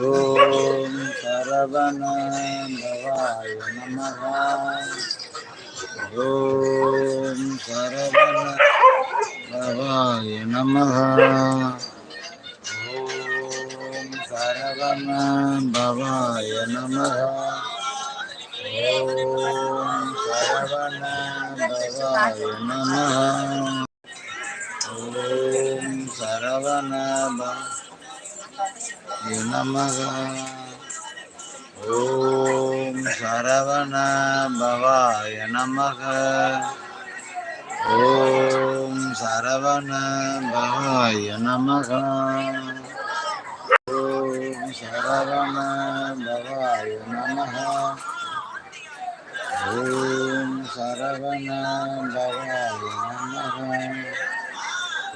ॐ सरवणभवाय नमः ॐ सरवणभवाय नमः ॐ सरवणभवाय नमः ॐ सरवणभवाय नमः ஓம் சரவணப நமக ஓம் சரவணபவாய நமக ஓம் சரவணபவாய நமக ஓம் சரவணபவாய நமக ஓம் சரவணபவாய நமக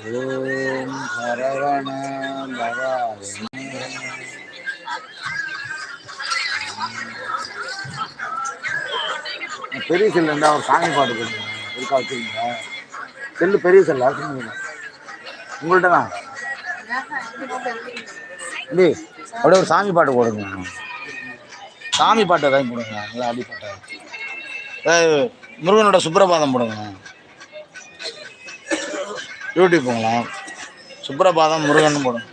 பவாய நமக பெரிய செல் இருந்தா ஒரு சாமி பாட்டு கொடுங்க இருக்கா வச்சுருங்க செல்லு பெரிய செல்லா சொல்லுங்க உங்கள்கிட்ட தான். டே அப்படியே ஒரு சாமி பாட்டு போடுங்க. சாமி பாட்டு ஏதாவது போடுங்க. நல்லா அடி பாட்டு. முருகனோட சுப்பிரபாதம் போடுங்க. யூடியூப் போகலாம். சுப்ரபாதம் முருகன் போடும்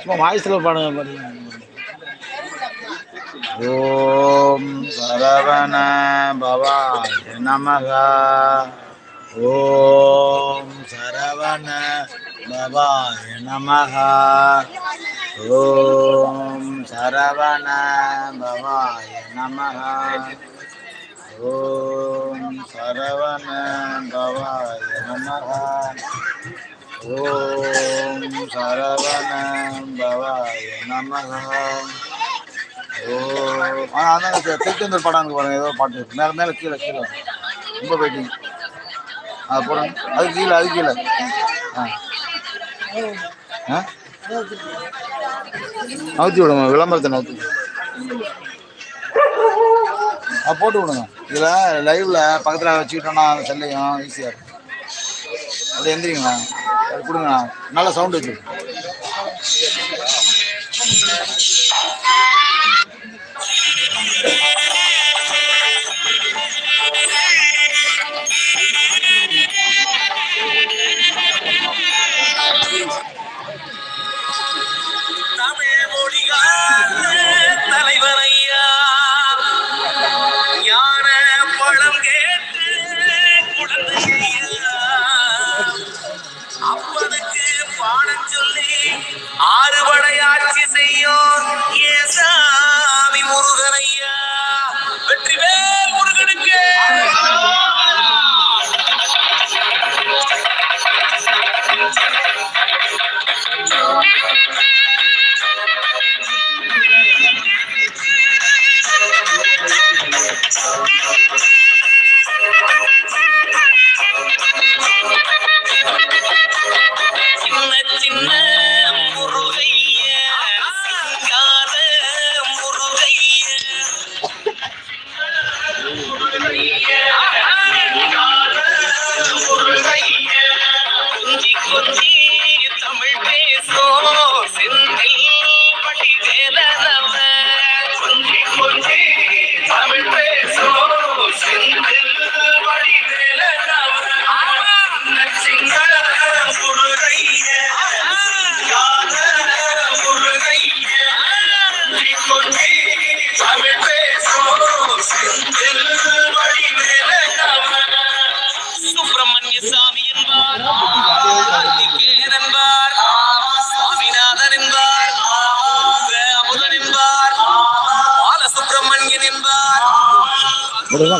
சும்மா வாய்ஸில் பாடுங்க பாருங்க. ஓம் சரவண பவாய நமக ஓம் சரவண பவாய நமக ஓம் சரவண பவாய நமக ஓம் சரவண பவாய நமக ஓம் சரவண பவாய நமக ஓ ஆ அதான் திருச்செந்தூர் படம் அங்கே பாருங்க ஏதோ பாட்டு இருக்கு. மேலே மேலே கீழே கீழே. ரொம்ப வெயிட்டிங் அது போடுங்க. அது கீழே அது கீழே. ஆ. ஆ? நவுத்தி விடுங்க விளம்பரத்தை நவுத்தி. ஆ போட்டு விடுங்க. இதில் லைவில் பக்கத்தில் வச்சுக்கிட்டோன்னா செல்லையும் ஈஸியாக இருக்கும். அப்படி எந்திரிங்களா அது கொடுங்கண்ணா நல்ல சவுண்டு வச்சுருக்கோம்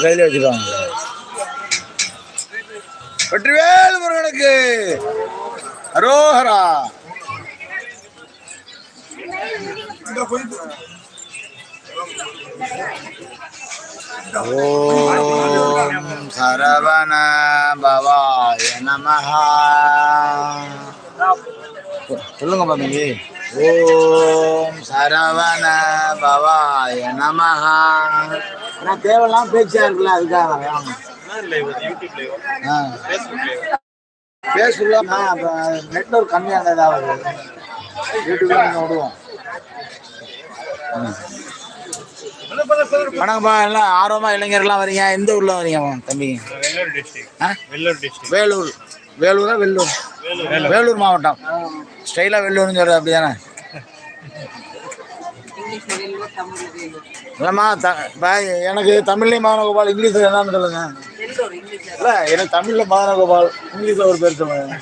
கொடுங்க கையில் வச்சுக்காங்க வெற்றிவேல் முருகனுக்கு அரோஹரா. ஓம் சரவண பவாய நமஹா. சொல்லுங்க பாத்தீங்க ஓம் சரவண பவாய நமஹா. நான் தேவையெல்லாம் பேச்சா இருக்குல்ல அதுக்காக. பேசலாம் அப்போ நெட்ஒர்க் கம்மியாக இருந்ததா வருது யூடியூப்ல நீங்கள் விடுவோம். வணக்கம்ப்பா எல்லாம் ஆர்வமா இளைஞர்லாம் வரீங்க? எந்த ஊர்ல வரீங்க தம்பி? வெள்ளூர் டிஸ்ட்ரிக்ட் ஆ? வெள்ளூர் டிஸ்ட்ரிக்ட் வேலூர். வேலூரா வெள்ளூர்? வேலூர் மாவட்டம். ஸ்டைலா வெள்ளூர்னு சொல்றது அப்படிதானே? இல்லைம்மா த எனக்கு தமிழ்லேயும் மதனகோபால் இங்கிலீஷில் என்னன்னு சொல்லுங்க. இல்லை எனக்கு தமிழில் மதனகோபால் இங்கிலீஷில் ஒரு பேர் சொல்லுங்க.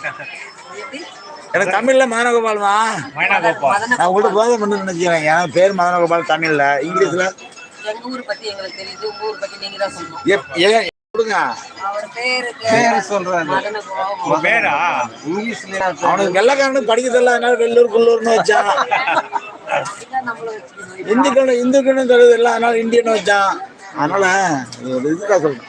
எனக்கு தமிழில் மதனகோபால்மா நான் உங்கள்கிட்ட போதை பண்ணு நினைக்கிறேன். எனக்கு பேர் மதனகோபால் தமிழில் இங்கிலீஷில். எங்க ஊர் பத்தி எங்களுக்கு தெரியுது. உங்க ஊர் பத்தி நீங்க தான் சொல்லணும் எப் ஏன் கொடுங்க. அவர் பேருக்கு. பேர் சொல்றாரு. மதன கோபம். உங்க பேரா? அவனுக்கு வெள்ளக்காரனு படிக்க தெரியல அதனால வெள்ளூர் குள்ளூர்னு வச்சான் இதான் நம்மள வச்சுக்கணும். இந்துக்கணு இந்துக்கணு தெரியுது இல்லை அதனால இந்தியன் வச்சான் அதனால இது ஒரு இதுக்காக சொல்றேன்.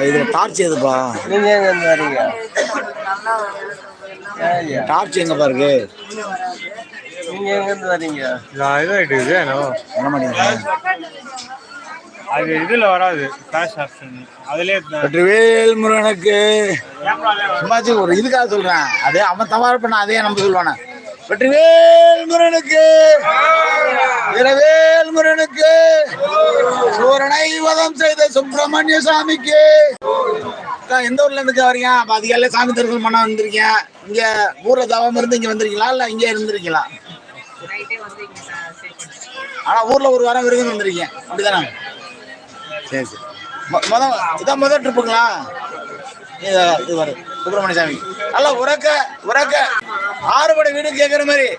இதுல டார்ச் எதுப்பா? நீங்க எங்க இருந்து வரீங்க நல்லா எல்லாம் டார்ச் எங்க பாருக்கு? நீங்க எங்க இருந்து வரீங்க? இதாயிட்டு அது இதுல வராது. கேஷ் ஆப்ஷன் அதுலயே வெற்றிவேல் முருகனுக்கு. சும்மாச்சு ஒரு இதுக்காக சொல்றேன். அதே அவன் தவறு பண்ண அதே நம்ம சொல்லுவானே. வெற்றிவேல் முருகனுக்கு. வீரவேல் முருகனுக்கு. சூரனை வதம் செய்த சுப்பிரமணிய சாமிக்கு. எந்த ஊர்ல இருந்து வரீங்க? அப்ப அதிகாலையில சாமி தரிசனம் பண்ண வந்திருக்கீங்க. இங்க ஊர்ல தவம் இருந்து இங்க வந்திருக்கீங்களா? இல்ல இங்க இருந்திருக்கீங்களா? ஆனால் ஊரில் ஆனா ஊர்ல ஒரு வாரம் விருதுன்னு வந்திருக்கீங்க. அப்படிதானே? சரி சரி. மொ- முத இதான் முதல் ட்ரிப்புங்களா? இது இது வரும் சுப்பிரமணிய சாமி. நல்லா உறக்க உறக்க. ஆறுபடை வீடு கேட்குற மாதிரி.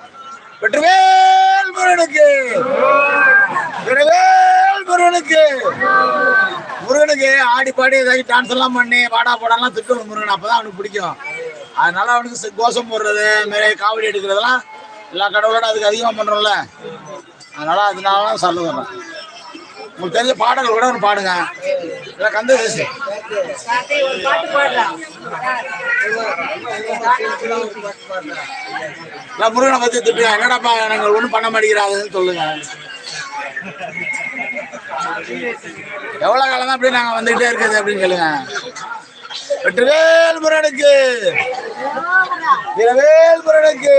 வெற்றிவேல் முருகனுக்கு. வெற்றிவேல் முருகனுக்கு. முருகனுக்கு ஆடி பாடி ஏதாவது டான்ஸ் எல்லாம் பண்ணி பாடா பாடாலாம் திட்டணும் முருகன். அப்பதான் அவனுக்கு பிடிக்கும். அதனால அவனுக்கு கோஷம் போடுறது மாரி காவடி எடுக்கிறதெல்லாம் எல்லா கடவுளோட அதுக்கு அதிகமாக பண்ணுறோம்ல அதனால அதனால தான் சொல்ல வர்றேன் உங்களுக்கு தெரிஞ்ச பாடங்கள் கூட ஒன்று பாடுங்க. இல்லை கந்த தேசி. இல்லை முருகனை பற்றி திட்டுங்க என்னடாப்பா நாங்கள் ஒன்றும் பண்ண மாட்டேங்கிறாங்கன்னு சொல்லுங்க. எவ்வளோ காலம் தான் அப்படியே நாங்கள் வந்துகிட்டே இருக்குது அப்படின்னு கேளுங்க. வெற்றிவேல் முருகனுக்கு வீரவேல் முருகனுக்கு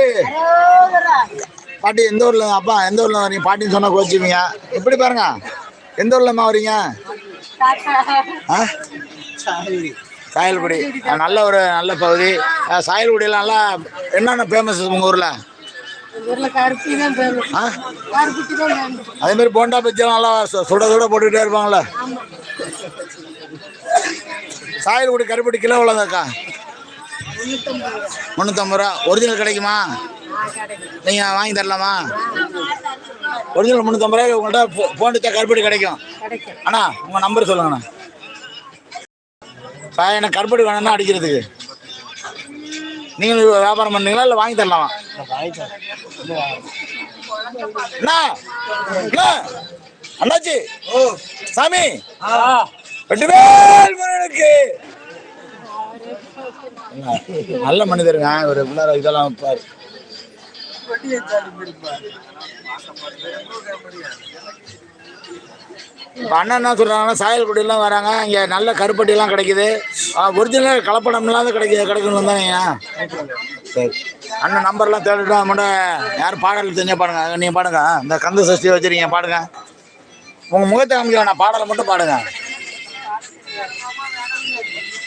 பாட்டி எந்த ஊர்ல அப்பா எந்த ஊர்ல வரீங்க? பாட்டின்னு சொன்னா கோச்சுவீங்க. எப்படி பாருங்க? எந்த ஊர்லம்மா வரீங்க? சாயல்குடி. நல்ல ஒரு நல்ல பகுதி. சாயல்குடியில் நல்லா என்னென்ன ஃபேமஸ் உங்கள் ஊரில்? அதே மாதிரி போண்டா பச்சைலாம் நல்லா சுட சுட போட்டுக்கிட்டே இருப்பாங்களே சாயல்குடி கருப்பட்டி கிலோ எவ்வளோதாக்கா முந்நூற்றம்பது ரூபா. ஒரிஜினல் கிடைக்குமா? நீங்கள் வாங்கி தரலாமா? ஒரிஜினல் முந்நூற்றம்பது ரூபாய்க்கு உங்கள்கிட்ட ஃபோ- ஃபோன் வச்சா கருப்பட்டி கிடைக்கும். அண்ணா உங்கள் நம்பர் சொல்லுங்கண்ணா. சார் எனக்கு கருப்பட்டி வேணும்னா அடிக்கிறதுக்கு. நீங்களும் வியாபாரம் பண்ணீங்களா இல்லை வாங்கி தரலாமா? அண்ணா அண்ணா. அண்ணாச்சி. சாமி. வெற்றிவேல் முருகனுக்கு நல்ல மனிதருங்க. ஒரு பிள்ளை இதெல்லாம் வைப்பார் இப்போ அண்ணன் என்ன சொல்கிறாங்கன்னா சாயல்குடியெல்லாம் வராங்க. இங்கே நல்ல கருப்பட்டியெல்லாம் கிடைக்குது. ஒரிஜினல் கலப்படம் இல்லாத கிடைக்குது கிடைக்கணும் தானே சரி. அண்ணன் நம்பர்லாம் தேடிட்டு நம்மகிட்ட யார் பாடல் தெரிஞ்ச பாடுங்க. நீங்கள் பாடுங்க. இந்த கந்த சஷ்டி வச்சுருக்கீங்க பாடுங்க. உங்கள் முகத்தை காமிக்க வேணாம். பாடலை மட்டும் பாடுங்க.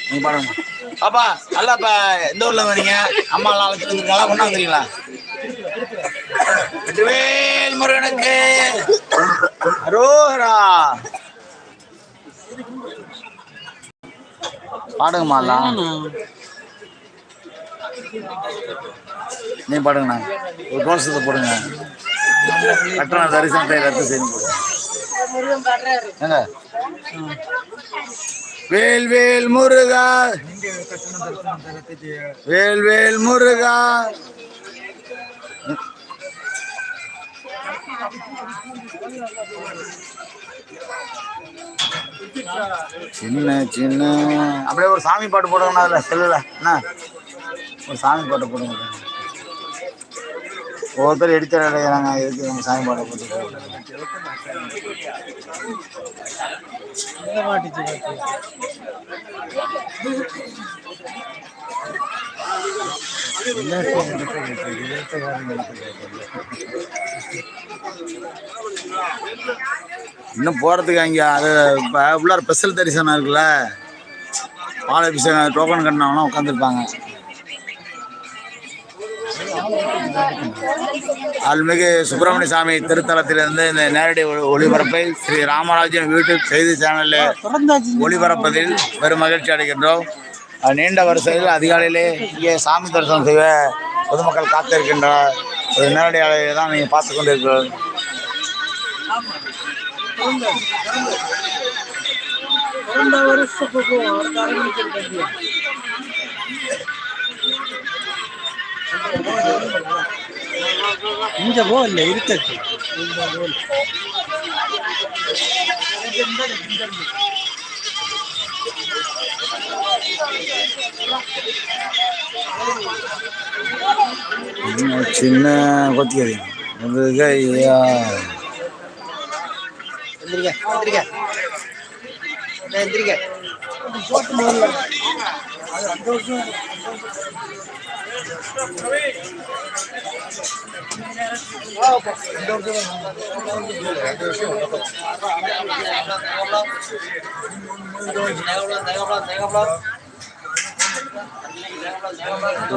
நீங்கள் பாடுங்க பாப்பா நல்லா இப்போ எந்த ஊரில் வரீங்க அம்மாலாம் அழைச்சிட்டு வந்துருக்காங்களா கொண்டா வந்துருக்கீங்களா வெற்றிவேல் முருகனுக்கு. அரோஹரா பாடுங்கம்மாலாம் நீ பாடுங்கண்ணா. ஒரு கோஷத்தை போடுங்க. கட்டண தரிசனத்தை ரத்து செய்து போடுங்க. ஏங்க? வேல்வேல் முருகா. வேல்வேல் முருகா. சின்ன சின்ன. அப்படியே ஒரு சாமி பாட்டு போடுங்கண்ணா அதில் செல்லுல. என்ன? ஒரு சாமி பாட்டு போடுங்க. ஒவ்வொருத்தர் எடுத்து அடைகிறாங்க எதுக்கு நம்ம சாமி பாட்டை போட்டு இன்னும் போகிறதுக்கு அங்கே அது இப்போ உள்ளார ஸ்பெஷல் தரிசனம் இருக்குல்ல? பால் அபிஷேகம் டோக்கன் கட்டினவங்களாம் உட்காந்துருப்பாங்க அருள்மிகு சுப்பிரமணிய சாமி திருத்தலத்திலிருந்து இந்த நேரடி ஒளி- ஒளிபரப்பை ஸ்ரீ ராமராஜன் யூடியூப் செய்தி சேனலில் ஒளிபரப்பதில் பெரும் மகிழ்ச்சி அடைகின்றோம். நீண்ட வரிசையில் அதிகாலையிலே இங்கே சாமி தரிசனம் செய்ய பொதுமக்கள் காத்திருக்கின்ற ஒரு நேரடியாளரை தான் நீங்கள் பார்த்து கொண்டிருக்கிறோம். இந்த போ இருக்குது இந்த கோல் சின்ன கொத்திக்கறி? உங்களுக்கு ஐயா. எந்திரிக்க எந்திரிக்க எந்திரிக்க அது ரெண்டு வருஷம்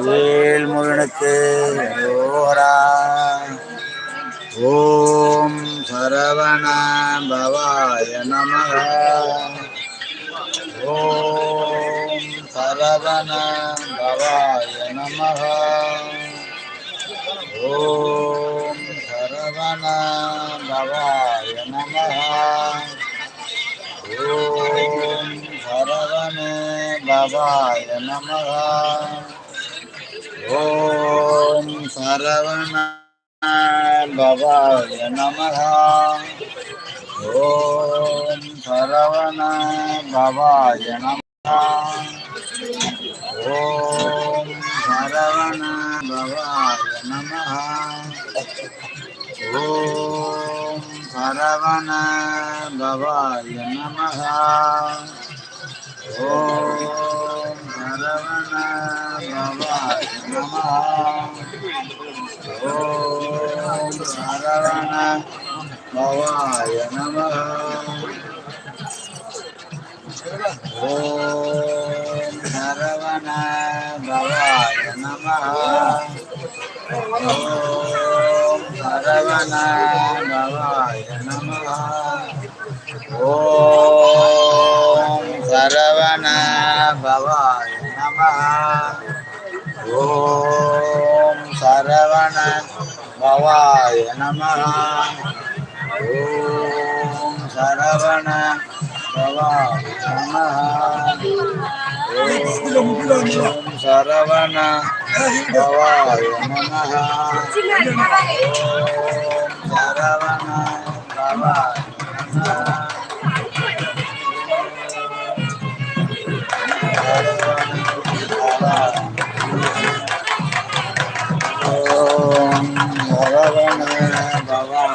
வேல் முருகனுக்கு ஓரா ஓம் சரவண பவாய நமக ஓம் சரவண பவாய நமக ॐ भवय नमः। ॐ भरवणे भवाय नमः। ॐ सरवण भवाय नमः। ॐ सरवण भवाय नमः। ॐ सरवण भवाय நமः ॐ भरवण भवाय नमः ॐ भरवण भवाय नमः ॐ भरवण भवाय नमः ॐ भरवण भवाय नमः ஓம் சரவணாய நம ஓம் சரவண பவாய நம ஓம் சரவண பவாய நம ஓம் சரவண பவாய நம சரவண பவாய நமக ஓம் சரவண பவாய நமக ஓம் சரவண பவாய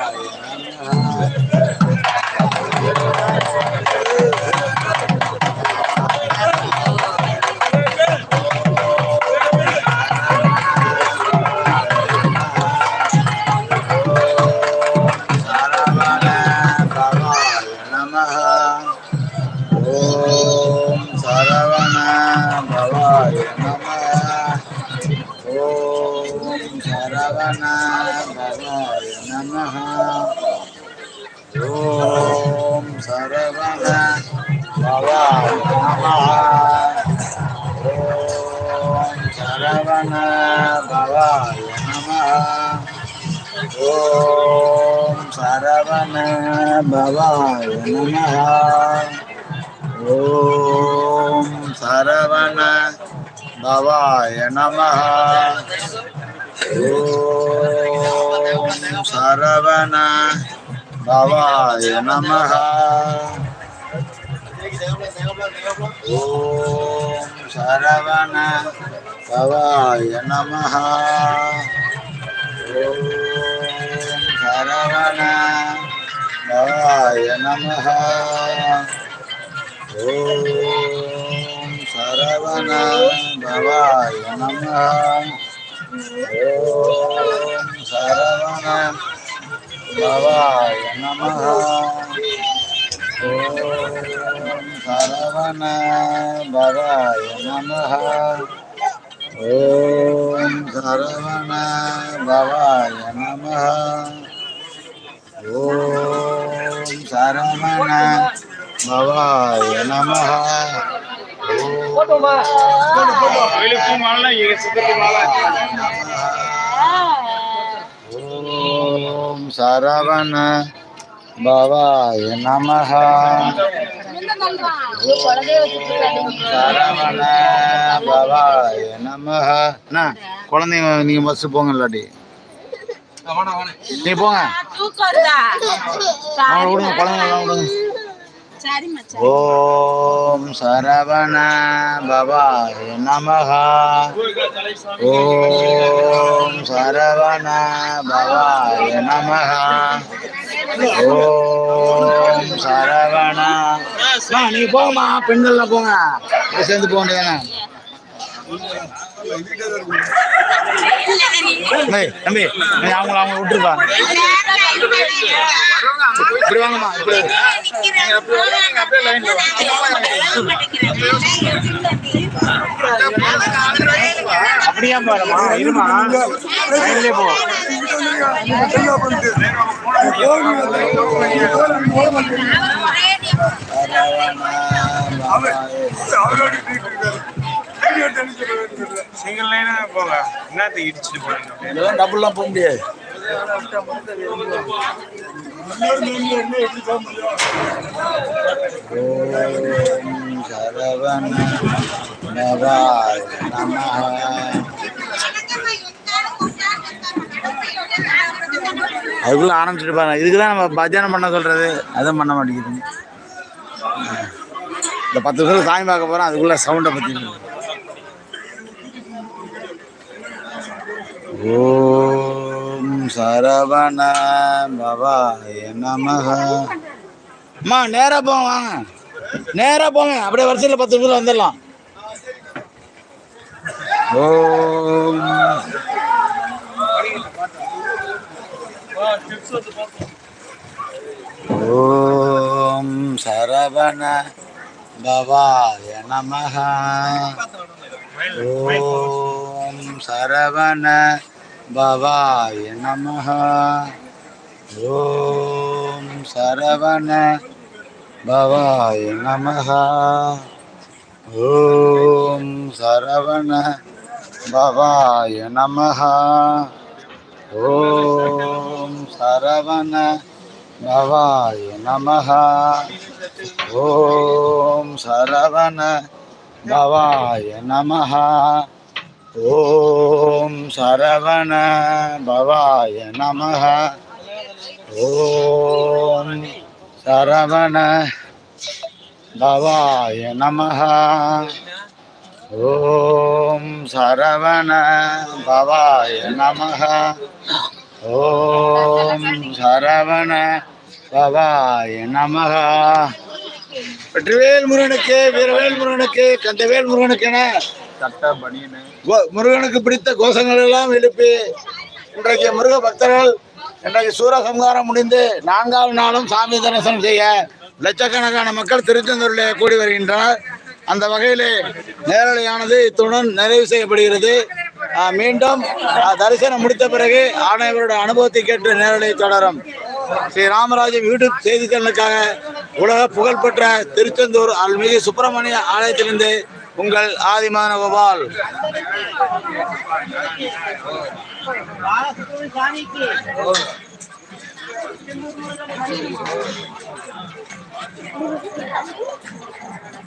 भवाय नमः ॐ सरवण भवाय नमः ॐ सरवण भवाय नमः ॐ सरवण भवाय नमः ॐ सरवण शिवाय नमः ॐ सरवणभवाय नमः ॐ सरवणभवाय नमः ॐ सरवणभवाय नमः ॐ सरवणभवाय नमः ஓம் சரவண பவாய நம ஓம் சரவண பவாய நம சரவண பவாய நம குழந்தைங்க நீங்க பஸ் போங்க இல்லாட்டி நீ போங்க. அவங்கள விடுங்க குழந்தைங்க விடுங்க. ஓம் சரவண பவாய நமஹ. ஓம் சரவண பவாய நமஹ. ஓம் சரவண. நீங்க போங்கம்மா. பெண்கள்லாம் போங்க. சேர்ந்து போக வேண்டியதானே தம்பி அவங்கள அவங்க விட்டுருப்பா இப்படி வாங்கம்மா அப்படியா பாருமா இருமா லைன்லேயே போ. அவரோட சிங்கிள் லைனா போங்க. என்னத்துக்கு இடிச்சிட்டு போறீங்க? இதெல்லாம் டபுள்லாம் போக முடியாது. சரவண நமஹ அதுக்குள்ள ஆரம்பிச்சுட்டு பாருங்க. இதுக்கு தான் நம்ம பஜனை பண்ண சொல்றது. அதுவும் பண்ண மாட்டேங்குது இந்த பத்து நிமிஷம் சாமி பார்க்க போறோம் அதுக்குள்ள சவுண்டை பத்தி ஓம் சரவண பவாய நமக. அம்மா நேரா போங்க வாங்க. நேரா போங்க அப்படியே வருஷத்துல பத்து நிமிஷம் வந்துடலாம். ஓம். ஓம் சரவண பவாய நமக. ஓம். சரவண பவாய நம ஓம் சரவண பவாய நம ஓம் சரவண பவாய நம ஓம் சரவண பவாய நம ஓம் சரவண பவாய நமஹ. ஓம் சரவண பவாய நம ஓம் சரவண பவாய நம ஓம் சரவண பவாய நம ஓம் சரவண பவாய நம வெற்றிவேல் முருகனுக்கு வீரவேல் முருகனுக்கு கந்தவேல் முருகனுக்கு என சட்ட கோ- முருகனுக்கு பிடித்த கோஷங்கள் எல்லாம் எழுப்பி இன்றைக்கு முருக பக்தர்கள் இன்றைக்கு சூரசம்ஹாரம் முடிந்து நான்காவது நாளும் சாமி தரிசனம் செய்ய லட்சக்கணக்கான மக்கள் திருச்செந்தூரிலே கூடி வருகின்றனர். அந்த வகையிலே நேரலையானது இத்துடன் நிறைவு செய்யப்படுகிறது. மீண்டும் தரிசனம் முடித்த பிறகு ஆணையவரோட அனுபவத்தை கேட்டு நேரலை தொடரும். ஸ்ரீ ராமராஜன் யூடியூப் செய்திகளுக்காக உலக புகழ்பெற்ற திருச்செந்தூர் அருள்மிகு சுப்பிரமணிய ஆலயத்திலிருந்து உங்கள் ஆதிமான கோபால்